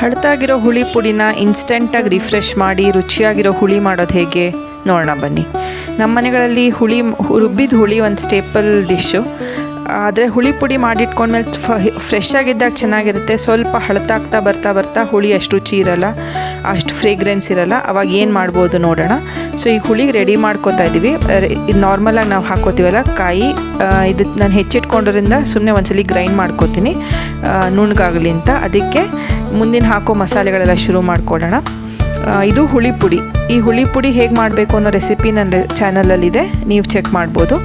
ಹಳತಾಗಿರೋ ಹುಳಿ ಪುಡಿನ ಇನ್ಸ್ಟೆಂಟಾಗಿ ರಿಫ್ರೆಶ್ ಮಾಡಿ, ರುಚಿಯಾಗಿರೋ ಹುಳಿ ಮಾಡೋದು ಹೇಗೆ? ನೋಡೋಣ ಬನ್ನಿ. ನಮ್ಮ ಮನೆಗಳಲ್ಲಿ ಹುಳಿ ರುಬ್ಬಿದ ಹುಳಿ ಒಂದು ಸ್ಟೇಪಲ್ ಡಿಶ್ಶು ಆದರೆ ಹುಳಿ ಪುಡಿ ಮಾಡಿಟ್ಕೊಂಡ್ಮೇಲೆ ಫ್ರೆಶ್ ಆಗಿದ್ದಾಗ ಚೆನ್ನಾಗಿರುತ್ತೆ. ಸ್ವಲ್ಪ ಹಳತಾಗ್ತಾ ಬರ್ತಾ ಬರ್ತಾ ಹುಳಿ ಅಷ್ಟು ರುಚಿ ಇರಲ್ಲ, ಅಷ್ಟು ಫ್ರೇಗ್ರೆನ್ಸ್ ಇರಲ್ಲ. ಅವಾಗ ಏನು ಮಾಡ್ಬೋದು ನೋಡೋಣ. ಸೊ ಈಗ ಹುಳಿಗೆ ರೆಡಿ ಮಾಡ್ಕೋತಾ ಇದ್ದೀವಿ ಇದು ನಾರ್ಮಲಾಗಿ ನಾವು ಹಾಕೋತೀವಲ್ಲ, ಕಾಯಿ ಇದು ನಾನು ಹೆಚ್ಚಿಟ್ಕೊಂಡ್ರಿಂದ ಸುಮ್ಮನೆ ಒಂದ್ಸಲಿ ಗ್ರೈಂಡ್ ಮಾಡ್ಕೋತೀನಿ. ನುಣ್ಣಗಾಗಲಿ ಅಂತ. ಅದಕ್ಕೆ ಮುಂದಿನ ಹಾಕೋ ಮಸಾಲೆಗಳೆಲ್ಲ ಶುರು ಮಾಡ್ಕೊಳ್ಳೋಣ. ಇದು ಹುಳಿ ಪುಡಿ. ಈ ಹುಳಿ ಪುಡಿ ಹೇಗೆ ಮಾಡಬೇಕು ಅನ್ನೋ ರೆಸಿಪಿ ನನ್ನ ಚಾನಲಲ್ಲಿದೆ ನೀವು ಚೆಕ್ ಮಾಡ್ಬೋದು.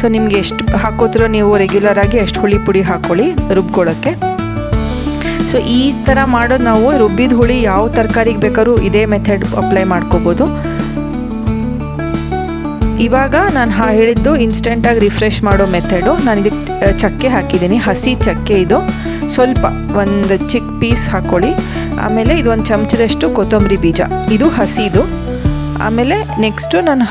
ಸೊ ನಿಮಗೆ ಎಷ್ಟು ಹಾಕೋತಿರೋ ನೀವು ರೆಗ್ಯುಲರಾಗಿ ಅಷ್ಟು ಹುಳಿ ಪುಡಿ ಹಾಕ್ಕೊಳ್ಳಿ ರುಬ್ಕೊಳ್ಳೋಕ್ಕೆ ಸೊ ಈ ಥರ ಮಾಡೋದು ನಾವು ರುಬ್ಬಿದ ಹುಳಿ ಯಾವ ತರಕಾರಿಗೆ ಬೇಕಾದ್ರೂ ಇದೇ ಮೆಥಡ್ ಅಪ್ಲೈ ಮಾಡ್ಕೋಬೋದು. ಇವಾಗ ನಾನು ಹಾ ಹೇಳಿದ್ದು ಇನ್ಸ್ಟೆಂಟಾಗಿ ರಿಫ್ರೆಶ್ ಮಾಡೋ ಮೆಥಡು ನಾನು ಇದಕ್ಕೆ ಚಕ್ಕೆ ಹಾಕಿದ್ದೀನಿ. ಹಸಿ ಚಕ್ಕೆ ಇದು. ಸ್ವಲ್ಪ ಒಂದು ಚಿಕ್ಕ ಪೀಸ್ ಹಾಕ್ಕೊಳ್ಳಿ ಆಮೇಲೆ ಇದು ಒಂದು ಚಮಚದಷ್ಟು ಕೊತ್ತಂಬರಿ ಬೀಜ. ಇದು ಹಸಿದು. ಆಮೇಲೆ ನೆಕ್ಸ್ಟು ನಾನು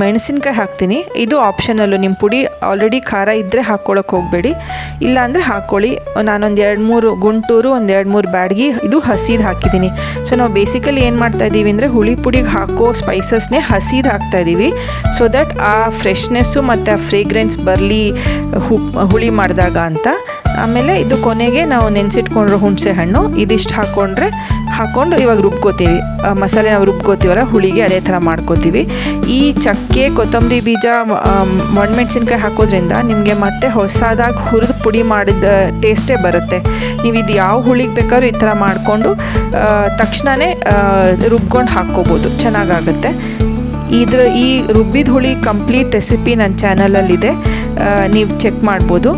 ಮೆಣಸಿನ್ಕಾಯಿ ಹಾಕ್ತೀನಿ. ಇದು ಆಪ್ಷನಲ್ಲು. ನಿಮ್ಮ ಪುಡಿ ಆಲ್ರೆಡಿ ಖಾರ ಇದ್ದರೆ ಹಾಕ್ಕೊಳ್ಳೋಕೆ ಹೋಗಬೇಡಿ. ಇಲ್ಲಾಂದರೆ ಹಾಕ್ಕೊಳ್ಳಿ ನಾನೊಂದು ಎರಡು ಮೂರು ಗುಂಟೂರು, ಒಂದು ಎರಡು ಮೂರು ಬ್ಯಾಡ್ಗಿ ಇದು ಹಸಿದು ಹಾಕಿದ್ದೀನಿ. ಸೊ ನಾವು ಬೇಸಿಕಲಿ ಏನು ಮಾಡ್ತಾ ಇದ್ದೀವಿ ಅಂದರೆ ಹುಳಿ ಪುಡಿಗೆ ಹಾಕೋ ಸ್ಪೈಸಸ್ನೇ ಹಸಿದು ಹಾಕ್ತಾ ಇದ್ದೀವಿ ಸೊ ದಟ್ ಆ ಫ್ರೆಶ್ನೆಸ್ಸು ಮತ್ತು ಆ ಫ್ರೇಗ್ರೆನ್ಸ್ ಬರಲಿ ಹುಳಿ ಮಾಡಿದಾಗ ಅಂತ. ಆಮೇಲೆ ಇದು ಕೊನೆಗೆ ನಾವು ನೆನೆಸಿಟ್ಕೊಂಡ್ರೆ ಹುಣಸೆ ಹಣ್ಣು. ಇದಿಷ್ಟು ಹಾಕ್ಕೊಂಡ್ರೆ ಹಾಕ್ಕೊಂಡು ಇವಾಗ ರುಬ್ಕೋತೀವಿ. ಮಸಾಲೆ ನಾವು ರುಬ್ಕೋತೀವಲ್ಲ, ಹುಳಿಗೆ ಅದೇ ಥರ ಮಾಡ್ಕೋತೀವಿ. ಈ ಚಕ್ಕೆ, ಕೊತ್ತಂಬರಿ ಬೀಜ ಒಣಮೆಣ್ಸಿನ್ಕಾಯಿ ಹಾಕೋದ್ರಿಂದ ನಿಮಗೆ ಮತ್ತೆ ಹೊಸದಾಗಿ ಹುರಿದು ಪುಡಿ ಮಾಡಿದ ಟೇಸ್ಟೇ ಬರುತ್ತೆ. ನೀವು ಇದು ಯಾವ ಹುಳಿಗೆ ಬೇಕಾದ್ರೂ ಈ ಥರ ಮಾಡಿಕೊಂಡು ತಕ್ಷಣವೇ ರುಬ್ಕೊಂಡು ಹಾಕ್ಕೋಬೋದು. ಚೆನ್ನಾಗಾಗುತ್ತೆ. ಇದ್ರ, ಈ ರುಬ್ಬಿದ ಹುಳಿ ಕಂಪ್ಲೀಟ್ ರೆಸಿಪಿ ನನ್ನ ಚಾನಲಲ್ಲಿದೆ. ನೀವು ಚೆಕ್ ಮಾಡ್ಬೋದು.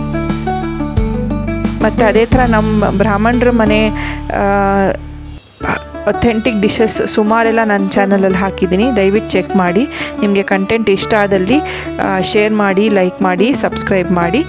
ಮತ್ತು ಅದೇ ಥರ ನಮ್ಮ ಬ್ರಾಹ್ಮಣರ ಮನೆ ಅಥೆಂಟಿಕ್ ಡಿಶಸ್ ಸುಮಾರೆಲ್ಲ ನನ್ನ ಚಾನಲಲ್ಲಿ ಹಾಕಿದ್ದೀನಿ. ದಯವಿಟ್ಟು ಚೆಕ್ ಮಾಡಿ. ನಿಮಗೆ ಕಂಟೆಂಟ್ ಇಷ್ಟ ಆದಲ್ಲಿ ಶೇರ್ ಮಾಡಿ ಲೈಕ್ ಮಾಡಿ ಸಬ್ಸ್ಕ್ರೈಬ್ ಮಾಡಿ.